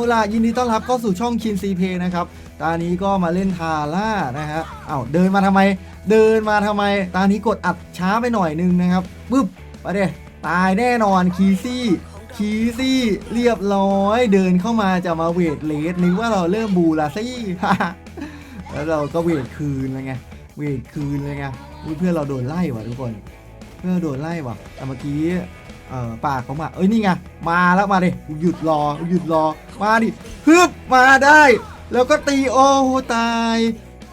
าล่ะยินดีต้อนรับเข้าสู่ช่องคินซีเพนะครับ ตานี้ก็มาเล่นทาร่านะฮะเอาเดินมาทำไม เดินมาทำไม ตานี้กดอัดช้าไปหน่อยนึงนะครับปึ๊บไปเดตายแน่นอนคีซี่คีซี่เรียบร้อย เดินเข้ามาจะมาเวทเลสนึกว่าเราเริ่มบูลาซี่แล้วเราก็เวทคืนเลยไงเวทคืนเลยไงอุ๊ยเพื่อนเราโดนไล่ว่ะทุกคน เพื่อนโดนไล่ว่ะแต่เมื่อกี้ เอ่อปากเขามา เอ้ยนี่ไง มาแล้วมาดิกูหยุดรอหยุดรอ มาดิฮึบมาได้ แล้วก็ตีโอ้ตาย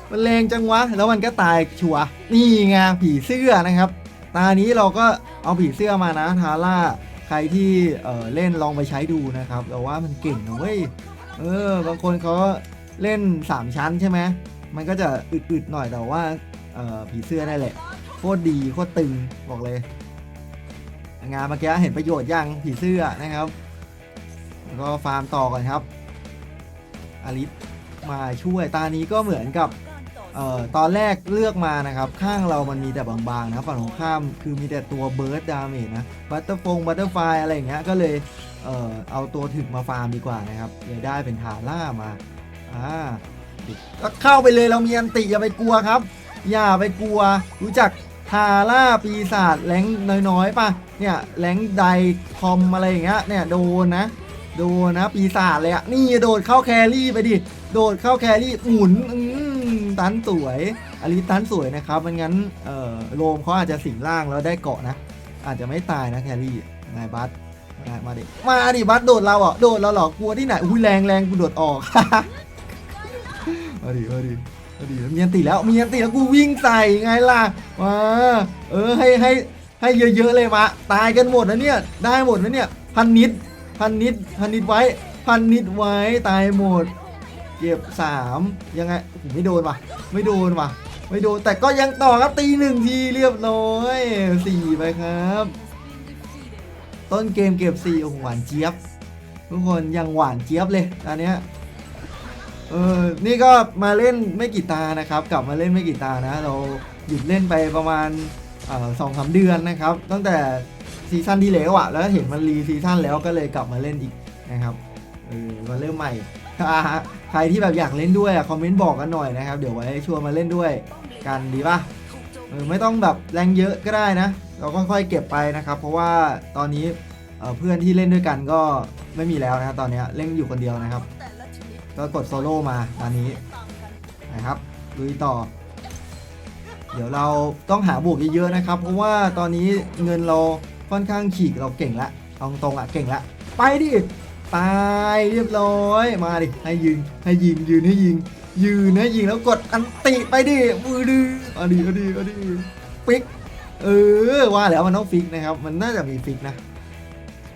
มันแรงจังวะ แล้วมันก็ตายชัว นี่ไงผีเสื้อนะครับ ตานี้เราก็เอาผีเสื้อมานะทาร่า ใครที่เออเล่นลองไปใช้ดูนะครับแต่ว่ามันเก่งนะเว้ย เออ บางคนเขาเล่น 3 ชั้นใช่ไหม มันก็จะอึดๆหน่อยแต่ว่าเออผีเสื้อนั่นแหละ โคตรดีโคตรตึงบอกเลย งานเมื่อกี้เห็นประโยชน์ยังผีเสื้อนะครับแล้วก็ฟาร์มต่อก่อนครับอลิสมาช่วยตานี้ก็เหมือนกับเอ่อตอนแรกเลือกมานะครับ ข้างเรามันมีแต่บางๆนะฝั่งของข้ามคือมีแต่ตัวเบิร์ดดาเมจนะบัตเตอร์ฟงบัตเตอร์ไฟอะไรอย่างเงี้ยก็เลยเอ่อเอาตัวถึกมาฟาร์มดีกว่านะครับเลยได้เป็นทาร่ามาอ่าก็เข้าไปเลยเรามีอันติอย่าไปกลัวครับ อย่าไปกลัวรู้จัก ทาร่าปีศาจแรงน้อยๆป่ะเนี่ยแรงไดคอมอะไรอย่างเงี้ยเนี่ยโดนนะโดนนะปีศาจเลยอะนี่โดดเข้าแครี่ไปดิโดดเข้าแครี่หมุนอืมตันสวยอลิตันสวยนะครับไม่งั้นเอ่อโรมเขาอาจจะสิงร่างแล้วได้เกาะนะ อาจจะไม่ตายนะแครี่นายบัสมามาดิมาดิบัสโดดเราอะโดดเราเหรอกลัวที่ไหนอุ้ยแรงแรงกูโดดออกมาดิมาดิ มาดิมีอันติแล้วมีอันติแล้วกูวิ่งใส่ไงล่ะมาเออให้ให้ให้เยอะๆเลยมาตายกันหมดนะเนี่ยได้หมดนะเนี่ยพันนิดพันนิดพันนิดไว้พันนิดไว้ตายหมด เก็บสามยังไงไม่โดนว่ะ ไม่โดนว่ะ ไม่โดนแต่ก็ยังต่อครับตีหนึ่งทีเรียบร้อยสี่ไปครับ ต้นเกมเก็บสี่โอ้โหหวานเจี๊ยบทุกคนยังหวานเจี๊ยบเลยตอนเนี้ย เออนี่ก็มาเล่นไม่กี่ตานะครับ กลับมาเล่นไม่กี่ตานะ เราหยุดเล่นไปประมาณสองสามเดือนนะครับ ตั้งแต่ซีซั่นที่แล้วอะแล้วเห็นมันรีซีซั่นแล้วก็เลยกลับมาเล่นอีกนะครับเออมาเริ่มใหม่ใครที่แบบอยากเล่นด้วยอะคอมเมนต์บอกกันหน่อยนะครับ เดี๋ยวไว้ชวนมาเล่นด้วยกันดีป่ะเออไม่ต้องแบบแรงเยอะก็ได้นะ เราค่อยๆเก็บไปนะครับ เพราะว่าตอนนี้เเพื่อนที่เล่นด้วยกันก็ไม่มีแล้วนะครับตอนนี้เล่นอยู่คนเดียวนะครับ ก็กดโซโล่มาตอนนี้นะครับลุยต่อ เดี๋ยวเราต้องหาบวกเยอะๆนะครับ เพราะว่าตอนนี้เงินเราค่อนข้างขีกเราเก่งละเอาตรงๆอะเก่งละไปดิตายเรียบร้อยมาดิให้ยิงให้ยิงยืนให้ยิง ยืนให้ยิงแล้วกดอันติไปดิมือดื้ออดิเอดิเอดิฟิกเออว่าแล้วมันต้องฟิกนะครับ มันน่าจะมีฟิกนะ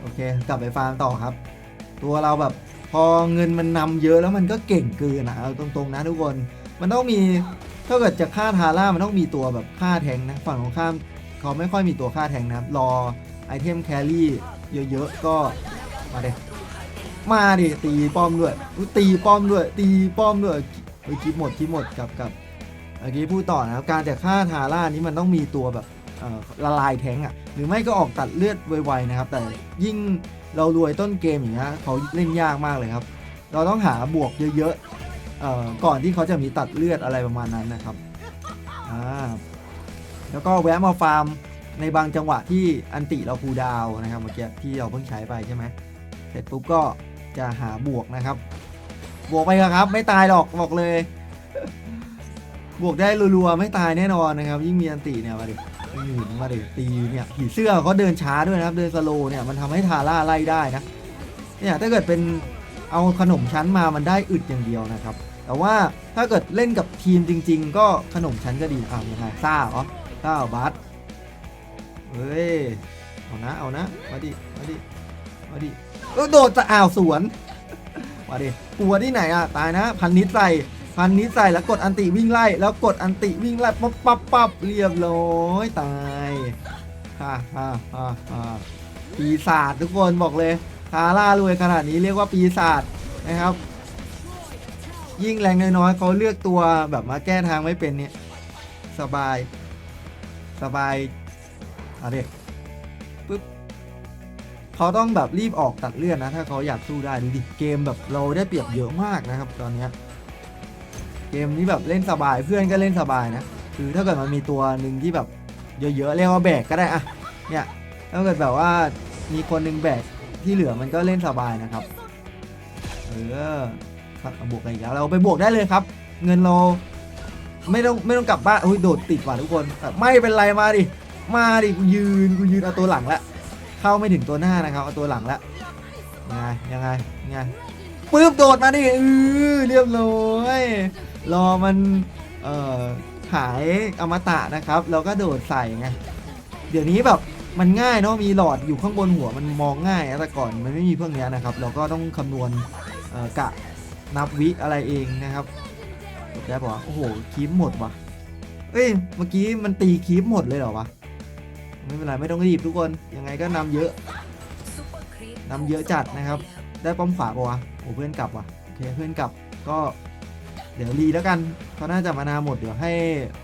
โอเค กลับไปฟาร์มต่อครับ ตัวเราแบบ พอเงินมันนำเยอะแล้วมันก็เก่งเกินนะเอาตรงๆนะทุกคน มันต้องมีถ้าเกิดจะฆ่าทาร่ามันต้องมีตัวแบบฆ่าแทงนะฝั่งของข้ามเขาไม่ค่อยมีตัวฆ่าแทงนะครับรอไอเทมแครี่เยอะๆก็มาเด็มาดิตีป้อมด้วยตีป้อมด้วย ตีป้อมด้วยเฮ้ยคลิปหมดคลิปหมดกับกับเมื่อกี้พูดต่อนะครับการจะฆ่าทาร่านี้มันต้องมีตัวแบบละลายแทงอะหรือไม่ก็ออกตัดเลือดไวๆนะครับ แต่ยิ่ง เรารวยต้นเกมอย่างเงี้ยเขาเล่นยากมากเลยครับ เราต้องหาบวกเยอะๆก่อนที่เขาจะมีตัดเลือดอะไรประมาณนั้นนะครับอ่าแล้วก็แวะมาฟาร์มในบางจังหวะที่อันติเราคูดาวนะครับเมื่อกี้ที่เราเพิ่งใช้ไปใช่ไหมเสร็จปุ๊บก็จะหาบวกนะครับ บวกไปครับ ไม่ตายหรอกบอกเลย บวกได้รัวๆไม่ตายแน่นอนนะครับ ยิ่งมีอันติเนี่ยมาดิ หนุนมาเดิตีเนี่ยผีเสื้อเขาเดินช้าด้วยนะครับ เดินสโลว์เนี่ยมันทำให้ทาร่าไล่ได้นะเนี่ยถ้าเกิดเป็นเอาขนมชั้นมามันได้อึดอย่างเดียวนะครับ แต่ว่าถ้าเกิดเล่นกับทีมจริง ๆ ก็ขนมชั้นก็ดีอ่ายังไงซ่าเหรอซ่าบัสเฮ้ยเอานะเอานะมาดิมาดิมาดิโดดจะอ้าวสวนมาดิกลัวที่ไหนอะตายนะพันนิดใส่ พันนิดใส่แล้วกดอันติวิ่งไล่ แล้วกดอันติวิ่งไล่ปั๊บปั๊บปั๊บเรียบร้อยตายฮ่าฮ่าฮ่าฮ่าปีศาจทุกคนบอกเลยทาร่ารวยขนาดนี้เรียกว่าปีศาจนะครับ ยิ่งแรงน้อยๆเขาเลือกตัวแบบมาแก้ทางไม่เป็นเนี่ยสบาย สบายอาเด็กปึ๊บเขาต้องแบบรีบออกตัดเลือดนะ ถ้าเขาอยากสู้ได้ดูดิเกมแบบเราได้เปรียบเยอะมากนะครับ ตอนเนี้ย เกมนี้แบบเล่นสบายเพื่อนก็เล่นสบายนะคือถ้าเกิดมันมีตัวหนึ่งที่แบบเยอะๆเรียกว่าแบกก็ได้อะเนี่ยถ้าเกิดแบบว่ามีคนหนึ่งแบกที่เหลือมันก็เล่นสบายนะครับเออครับบวกกันอีกแล้วเราไปบวกได้เลยครับ เงินเราไม่ต้องไม่ต้องกลับบ้านอุ้ยโดดติดว่ะทุกคนไม่เป็นไรมาดิมาดิกูยืนกูยืนเอาตัวหลังละเข้าไม่ถึงตัวหน้านะครับเอาตัวหลังละยังไงยังไงยังไงปื๊บโดดมาดิเออเรียบร้อย รอมันเอ่อหายอมตะนะครับเราก็โดดใส่ไงเดี๋ยวนี้แบบมันง่ายเนาะมีหลอดอยู่ข้างบนหัวมันมองง่ายแต่ก่อนมันไม่มีพวกเนี้ยนะครับ เราก็ต้องคำนวณกะนับวิอะไรเองนะครับจบได้ปะวะโอ้โหคีบหมดว่ะเอ้ยเมื่อกี้มันตีคีบหมดเลยเหรอวะไม่เป็นไรไม่ต้องรีบทุกคนยังไงก็นำเยอะนำเยอะจัดนะครับ ได้ป้อมขวาปะวะโอ้เพื่อนกลับว่ะโอเคเพื่อนกลับก็ ดี๋ยวรีแล้วกันเขาน่าจะมานาหมดเดี๋ยวให้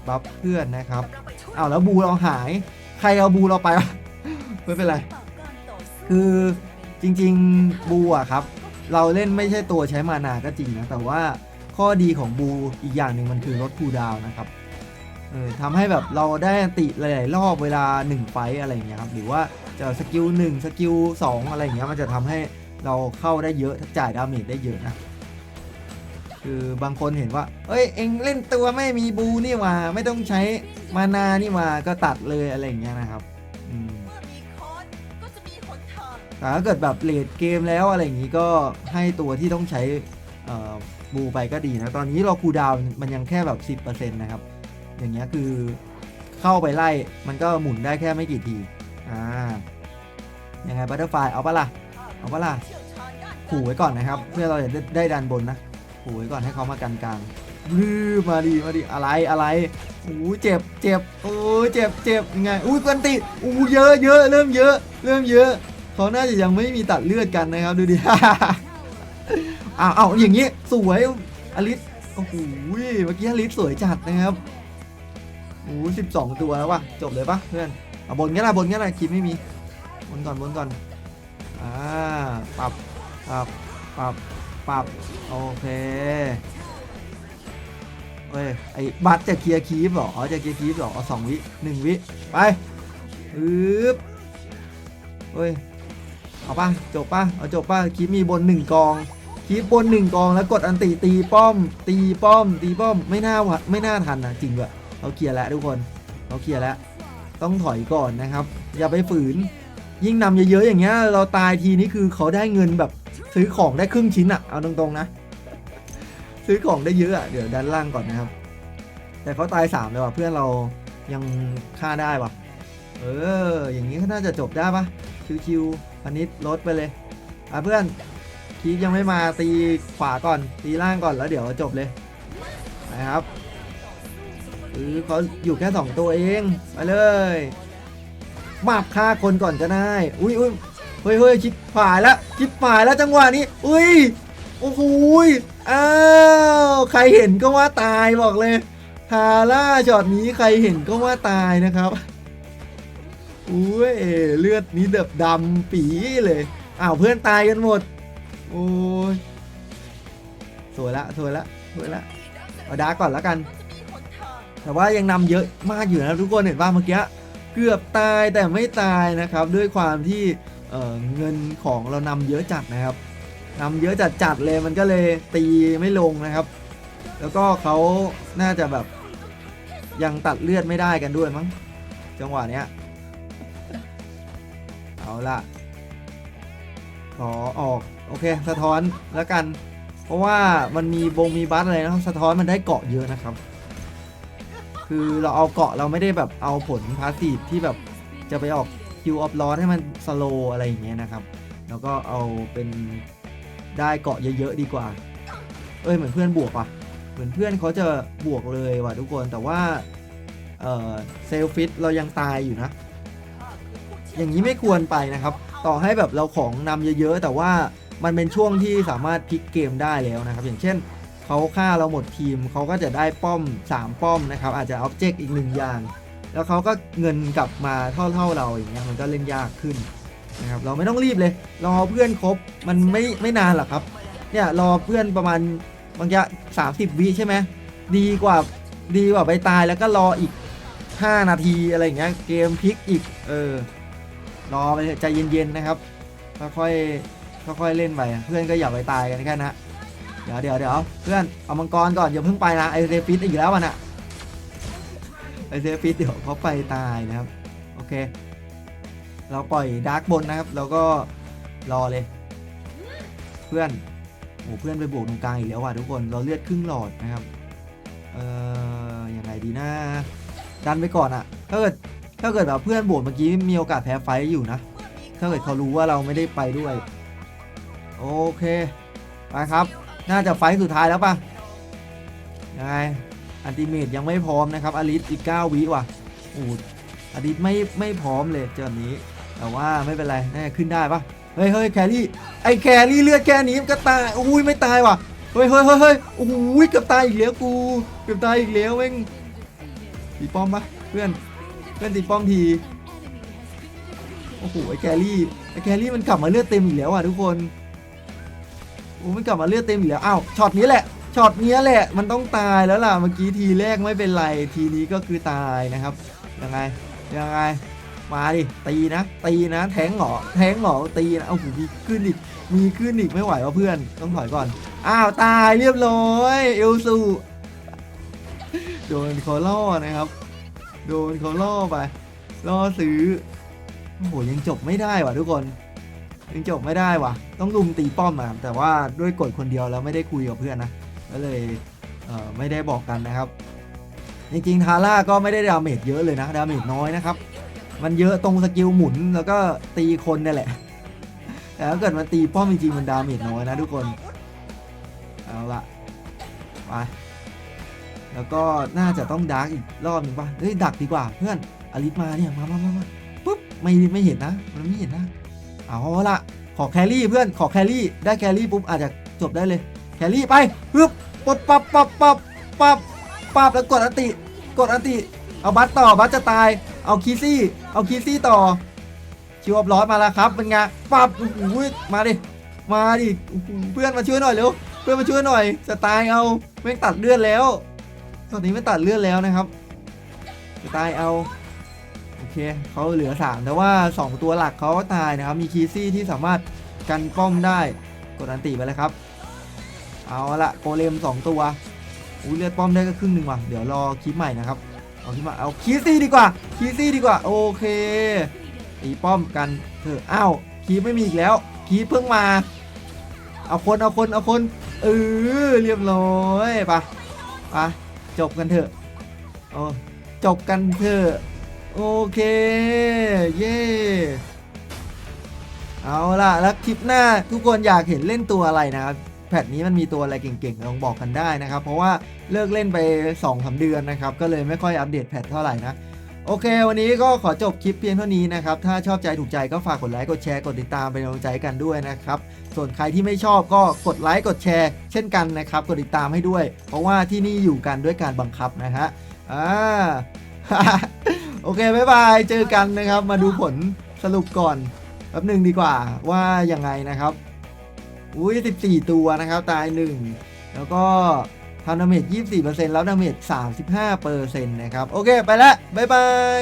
บัฟเพื่อนนะครับอ้าวแล้วบูเราหาย ใครเอาบูเราไปวะไม่เป็นไรคือจริงๆบูอะครับ เราเล่นไม่ใช่ตัวใช้มานาก็จริงนะแต่ว่าข้อดีของบูอีกอย่างหนึ่งมันคือลดคูลดาวน์นะครับเออทำให้แบบเราได้อันติหลายๆรอบเวลา 1 ไฟต์อะไรอย่างเงี้ยครับหรือว่าจะสกิล1สกิล2อะไรอย่างเงี้ยมันจะทำให้เราเข้าได้เยอะจ่ายดาเมจได้เยอะนะ คือบางคนเห็นว่า เอ้ยเองเล่นตัวไม่มีบูนี่หว่าไม่ต้องใช้มานานี่หว่าก็ตัดเลยอะไรอย่างเงี้ยนะครับอืมแต่ถ้าเกิดแบบเลดเกมแล้วอะไรอย่างนี้ก็ให้ตัวที่ต้องใช้บูไปก็ดีนะตอนนี้เราคูดาวมันยังแค่แบบ 10%นะครับ อย่างเงี้ยคือเข้าไปไล่มันก็หมุนได้แค่ไม่กี่ที อ่า ยังไงบัตเตอร์ไฟเอาปะล่ะ เอาปะล่ะขู่ไว้ก่อนนะครับ เพื่อเราจะได้ดันบนนะ ขู่ไว้ก่อนให้เขามากันกลางรื้อมาดีมาดีอะไรอะไรโอ้เจ็บเจ็บโอ้ยเจ็บเจ็บยังไงอุ้ยกวนติอู้เยอะเยอะเริ่มเยอะ เริ่มเยอะเขาน่าจะยังไม่มีตัดเลือดกันนะครับดูดิอ้าวอ้าวอย่างงี้สวยอลิสโอ้โหเมื่อกี้อลิสสวยจัดนะครับโอ้สิบสองตัวแล้ววะจบเลยปะเพื่อนเอาบนงั้นละบนงั้นละคลิปไม่มีบนก่อนบนก่อนอ่าปรับปรับปรับ ปรับ โอเคเฮ้ย ไอ้บัตจะเคลียร์คีฟเหรออ๋อจะเคลียร์คีฟเหรอเอาสองวิหนึ่งวิ ไปอึ๊บเฮ้ย เอาป่ะ จบป่ะ เอาจบป่ะคลิปมีบนหนึ่งกองคลิปบนหนึ่งกองแล้วกดอันตีตีป้อม ตีป้อม ตีป้อม ไม่น่าวะไม่น่าทันนะจริงด้วยเราเคลียร์แล้วทุกคน เราเคลียร์แล้ว ต้องถอยก่อนนะครับ อย่าไปฝืน ยิ่งนำเยอะๆอย่างเงี้ย เราตายทีนี้คือเขาได้เงินแบบ ซื้อของได้ครึ่งชิ้นอะเอาตรงๆนะ ซื้อของได้เยอะอะเดี๋ยวด้านล่างก่อนนะครับ แต่เขาตายสามเลยว่ะเพื่อนเรายังฆ่าได้ว่ะ เออ อย่างนี้ก็น่าจะจบได้ปะชิวๆพันนิดลดไปเลยอะเพื่อนคีฟยังไม่มาตีขวาก่อน ตีล่างก่อนแล้วเดี๋ยวจบเลยนะครับเออเขาอยู่แค่สองตัวเอง ไปเลย มาบฆ่าคนก่อนก็ได้ อุ้ยอุ้ย เฮ้ยเฮ้ยชิปผ่ายแล้วชิปผ่ายแล้วจังหวะนี้อุ้ยโอ้โหอ้าวใครเห็นก็ว่าตายบอกเลยฮาร่าช็อตนี้ใครเห็นก็ว่าตายนะครับอุ้ยเลือดนี้เดือบดำปีเลยอ้าวเพื่อนตายกันหมดโอ้ยสวยละสวยละสวยละเอาดากก่อนแล้วกัน แต่ว่ายังนำเยอะมากอยู่นะทุกคนเห็นว่าเมื่อกี้เกือบตายแต่ไม่ตายนะครับ ด้วยความที่ เเงินของเรานำเยอะจัดนะครับนำเยอะจัดจัดเลยมันก็เลยตีไม่ลงนะครับ แล้วก็เขาน่าจะแบบยังตัดเลือดไม่ได้กันด้วยมั้งจังหวะเนี้ยเอาละขอออกโอเคสะท้อนแล้วกัน เพราะว่ามันมีบงมีบัสอะไรนะครับสะท้อนมันได้เกาะเยอะนะครับ คือเราเอาเกาะเราไม่ได้แบบเอาผลพาสซีฟที่แบบจะไปออก คิวออฟลอสให้มันสโลอะไรอย่างเงี้ยนะครับ แล้วก็เอาเป็นได้เกาะเยอะๆดีกว่า เอ้ยเหมือนเพื่อนบวกว่ะเหมือนเพื่อนเขาจะบวกเลยว่ะทุกคนแต่ว่าเออเซลฟิตเรายังตายอยู่นะ อย่างนี้ไม่ควรไปนะครับ ต่อให้แบบเราของนำเยอะๆ แต่ว่ามันเป็นช่วงที่สามารถพลิกเกมได้แล้วนะครับ อย่างเช่นเขาฆ่าเราหมดทีมเขาก็จะได้ป้อม 3 ป้อมนะครับ อาจจะออบเจกต์อีกหนึ่งอย่าง แล้วเขาก็เงินกลับมาเท่าๆเราอย่างเงี้ยมันก็เล่นยากขึ้นนะครับเราไม่ต้องรีบเลยรอเพื่อนครบมันไม่ไม่นานหรอกครับเนี่ยรอเพื่อนประมาณบางอย่างสามสิบวิใช่ไหมดีกว่าดีกว่าไปตายแล้วก็รออีก 5 นาทีอะไรอย่างเงี้ยเกมพลิกอีกเออรอไปใจเย็นๆนะครับค่อยๆค่อยๆเล่นไปเพื่อนก็อย่าไปตายกันแค่นะเดี๋ยวเดี๋ยวเดี๋ยวเพื่อนเอามังกรก่อนอย่าเพิ่งไปนะไอเซฟิตอีกแล้วมันอะ ไอเซฟิตเดี๋ยวเขาไปตายนะครับ โอเค เราปล่อยดาร์กบนนะครับแล้วก็รอเลย เพื่อนโอ้เพื่อนไปบวกตรงกลางอีกแล้วว่ะทุกคนเราเลือดครึ่งหลอดนะครับ เอ่อยังไงดีนะดันไปก่อนอะถ้าเกิดถ้าเกิดแบบเพื่อนบวกเมื่อกี้มีโอกาสแพ้ไฟอยู่นะ ถ้าเกิดเขารู้ว่าเราไม่ได้ไปด้วย โอเคไปครับ น่าจะไฟสุดท้ายแล้วปะยังไง อันติเมตยังไม่พร้อมนะครับอลิสอีก 9 วิว่ะโอ้อลิสไม่ไม่พร้อมเลยเจอแบบนี้ แต่ว่าไม่เป็นไรน่าขึ้นได้ปะเฮ้ยเฮ้ยแครี่ไอแครี่เลือดแค่นี้มันก็ตายอุ้ยไม่ตายว่ะเฮ้ยเฮ้ยเฮ้ยเฮ้ยโอ้โหเกือบตายอีกแล้วกูเกือบตายอีกแล้วเว้งตีป้อมปะเพื่อนเพื่อนตีป้อมทีโอ้โหไอแครี่ไอแครี่มันกลับมาเลือดเต็มอีกแล้วอะทุกคนโอ้มันกลับมาเลือดเต็มอีกแล้วอ้าวช็อตนี้แหละ ช็อตเนี้ยแหละมันต้องตายแล้วล่ะเมื่อกี้ทีแรกไม่เป็นไรทีนี้ก็คือตายนะครับยังไงยังไงมาดิตีนะตีนะแทงหรอแทงหรอตีนะเอาหูมีขึ้นอีกมีขึ้นอีกไม่ไหววะเพื่อนต้องถอยก่อนอ้าวตายเรียบร้อยเอลซูโดนเขาล่อนะครับ โดนเขาล่อไปล่อซื้อโอ้โหยังจบไม่ได้ว่ะทุกคนยังจบไม่ได้ว่ะ ต้องลุมตีป้อมมาแต่ว่าด้วยกดคนเดียวแล้วไม่ได้คุยกับเพื่อนนะ ก็เลยเไม่ได้บอกกันนะครับ จริงๆทาร่าก็ไม่ได้ดาเมจเยอะเลยนะดาเมจน้อยนะครับ มันเยอะตรงสกิลหมุนแล้วก็ตีคนนี่แหละ แต่ถ้าเกิดมันตีป้อมจริงๆมันดาเมจน้อยนะทุกคน เอาละไปแล้วก็น่าจะต้องดาร์กอีกรอบหนึ่งป่ะ เฮ้ยดักดีกว่าเพื่อนอลิสมาเนี่ยมามามามาปุ๊บไม่ไม่เห็นนะ มันไม่เห็นนะ เอาละขอแครี่เพื่อนขอแครี่ได้แครี่ปุ๊บอาจจะจบได้เลย แครี่ไปปึ๊บปั๊บปั๊บปั๊บปั๊บปั๊บปั๊บแล้วกดอันติ กดอันติ เอาบัตต่อบัตจะตาย เอาคีซี่ เอาคีซี่ต่อ ชิวออฟลอสมาแล้วครับเป็นไงปั๊บโอ้โหมาดิ มาดิ เพื่อนมาช่วยหน่อยเร็ว เพื่อนมาช่วยหน่อยจะตายเอาแม่ตัดเลือดแล้ว ตอนนี้ไม่ตัดเลือดแล้วนะครับ จะตายเอาโอเคเขาเหลือ 3 แต่ว่า 2 ตัวหลักเขาก็ตายนะครับ มีคีซี่ที่สามารถกันป้อมได้ กดอันติไปเลยครับ เอาละโกเลม2 ตัวอุ้ยเลือดป้อมได้ก็ครึ่งหนึ่งว่ะเดี๋ยวรอคลิปใหม่นะครับเอาคลิปมาเอาคีซี่ดีกว่าคีซี่ดีกว่าโอเคตีป้อมกันเถอะอ้าวคีไม่มีอีกแล้วคีเพิ่งมา เอาคนเอาคนเอาคนเออเรียบร้อยปไปะจบกันเถอะโอ้จบกันเถอะโอเคเย่เอาล่ะแล้วคลิปหน้าทุกคนอยากเห็นเล่นตัวอะไรนะครับ แพทนี้มันมีตัวอะไรเก่งๆลองบอกกันได้นะครับ เพราะว่าเลิกเล่นไป2อสเดือนนะครับ ก็เลยไม่ค่อยอัปเดตแพทเท่าไหร่นะ โอเค วันนี้ก็ขอจบคลิปเพียงเท่านี้นะครับ ถ้าชอบใจถูกใจก็ฝากกดไลค์ กดแชร์ กดติดตามเป็นกำลังใจกันด้วยนะครับ ส่วนใครที่ไม่ชอบก็กดไลค์ กดแชร์ เช่นกันนะครับ กดติดตามให้ด้วย เพราะว่าที่นี่อยู่กันด้วยการบังคับนะฮะ อ่า โอเคบ๊ายบาย เจอกันนะครับ มาดูผลสรุปก่อนแป๊บหนึ่งดีกว่าว่ายังไงนะครับ อุ้ย14 ตัวนะครับ ตาย 1 แล้วก็ทำดาเมจ24%แล้วดาเมจ35%นะครับ โอเค ไปละ บ๊ายบาย